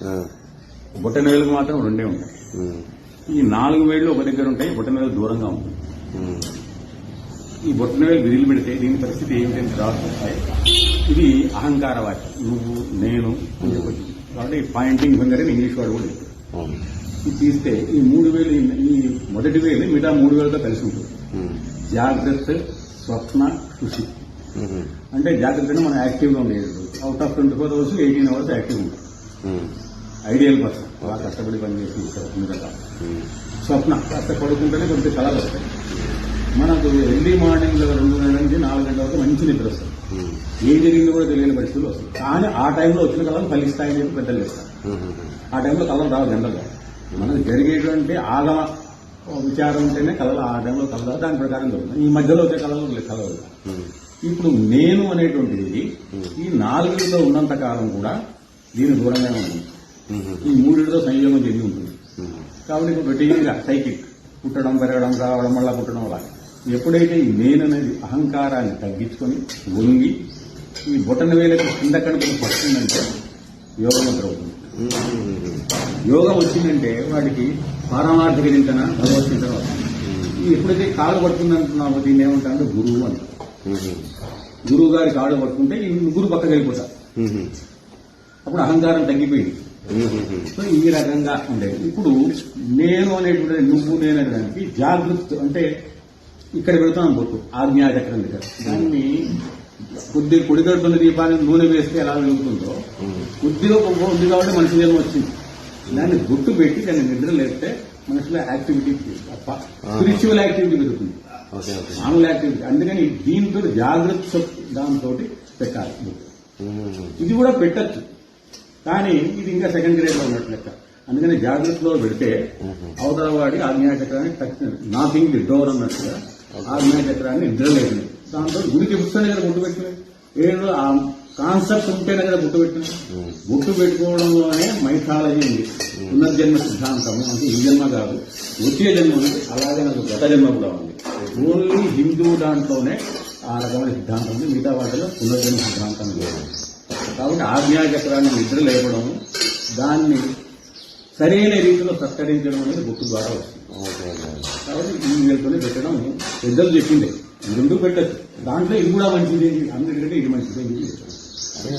ఆ, బొట్టన వేలుకు మాత్రం రెండే ఉంటాయి. ఈ నాలుగు వేళ్ళు ఒక దగ్గర ఉంటాయి బొట్టన వేలు దూరంగా ఉంటుంది ఉమ్, ఈ బొట్టన వేలు విదిలి పెడితే దీని పరిస్థితి ఏమిటంటే రావచ్చు ఇది అహంకార వాక్యం నువ్వు నేను అని చెప్పొచ్చు. కాబట్టి పాయింటింగ్ ఫింగర్ అని ఇంగ్లీష్ వాడు కూడా. ఇది తీస్తే ఈ మూడు వేలు ఈ మొదటి వేలు మిగతా మూడు వేలతో కలిసి ఉంటుంది. జాగ్రత్త స్వప్న కృషి. అంటే జాగ్రత్తగా మనం యాక్టివ్గా ఉండేది. Out of twenty four hours eighteen hours active ఉంటాం ఐడియల్ పర్సన్ బాగా కష్టపడి పని చేసి స్వప్న కాస్త పడుకుంటేనే కొంచెం కళలు వస్తాయి. మనకు ఎర్లీ మార్నింగ్ రెండు గంటల నుంచి నాలుగు గంటల వరకు మంచి నిద్ర వస్తుంది. ఏం జరిగిందో కూడా తెలియని పరిస్థితులు వస్తుంది. కానీ ఆ టైంలో వచ్చిన కళలు ఫలిస్తాయని చెప్పి పెద్దలు ఇస్తారు ఆ టైంలో కళలు రావు జనరల్గా. మనకు జరిగేటువంటి ఆగమ విచారం ఉంటేనే కళలు ఆ టైంలో కలదా దాని ప్రకారం జరుగుతుంది. ఈ మధ్యలో వచ్చే కళలు కలవదు ఇప్పుడు నేను అనేటువంటిది ఈ నాలుగులో ఉన్నంత కాలం కూడా దీని దూరంగానే ఉంది ఈ మూడితో సంయోగం చెంది ఉంటుంది. కాబట్టి ఇప్పుడు రొటీన్గా సైకిల్. పుట్టడం పెరగడం రావడం మళ్ళా పుట్టడం అలా ఎప్పుడైతే ఈ నేను అనేది అహంకారాన్ని తగ్గించుకొని వంగి ఈ బొటన వేలకు కింద కనుక పడుతుందంటే యోగం అవుతుంది యోగం వచ్చిందంటే వాడికి పారమార్థిక చింతన భగవత్ చింతన ఎప్పుడైతే కాలు పట్టుకుందంటున్నామో దీన్ని ఏమంటారంటే గురువు అని. ఉమ్, గురువు గారి కాడు పట్టుకుంటే ఈ ముగ్గురు పక్కకి వెళ్ళిపోతారు. అప్పుడు అహంకారం తగ్గిపోయింది. సో ఈ రకంగా ఉండేది. ఇప్పుడు నేను అనేటువంటి నువ్వు నేను అనేదానికి జాగృత్ అంటే ఇక్కడ పెడుతున్నాం బొట్టు ఆజ్ఞాచక్రం దగ్గర. దాన్ని కొద్ది కుడి గడుపున్న దీపాన్ని నూనె వేస్తే ఎలా వెలుగుతుందో కొద్దిగా ఉంది కాబట్టి మనిషి జన్మ వచ్చింది. దాన్ని గుట్టు పెట్టి దాన్ని నిద్ర లేస్తే మనిషిలో యాక్టివిటీ తప్ప స్పిరిచువల్ యాక్టివిటీ పెరుగుతుంది. మామూలు యాక్టివిటీ. అందుకని దీంతో జాగ్రత్త దాంతో పెట్టాలి ఇది కూడా పెట్టచ్చు. కానీ ఇది ఇంకా సెకండ్ గ్రేడ్లో ఉన్నట్టు లెక్క. అందుకని జాగ్రత్తలో పెడితే అవతల వాడి ఆజ్ఞాచక్రాన్ని నాథింగ్ ది డోర్ అన్నట్టుగా ఆజ్ఞాచక్రాన్ని నిద్రలేదు దాంతో గుడికి పుస్తకం కదా గుట్టు పెట్టినది ఏదో ఆ కాన్సెప్ట్ ఉంటేనే కదా పెట్టినది ఉమ్, గుట్టు పెట్టుకోవడంలోనే మైథాలజీ ఉంది. పునర్జన్మ సిద్ధాంతం అంటే ఈ జన్మ కాదు వచ్చే జన్మ ఉంది అలాగే నాకు గత జన్మ కూడా ఉంది. ఓన్లీ హిందూ దాంట్లోనే ఆ రకమైన సిద్ధాంతం ఉంది మిగతా వాటిలో పునర్జన్మ సిద్ధాంతం లేదు. కాబట్టి ఆజ్ఞాచక్రాన్ని నిద్ర లేపడం దాన్ని సరైన రీతిలో సత్కరించడం అనేది బుక్ ద్వారా వస్తుంది. కాబట్టి ఈ వీళ్ళతోనే పెట్టడం పెద్దలు చెప్పిండే. రెండు పెట్టచ్చు. దాంట్లో ఇది కూడా మంచిది అందరికంటే ఇది మంచిది అని చెప్పి అదే.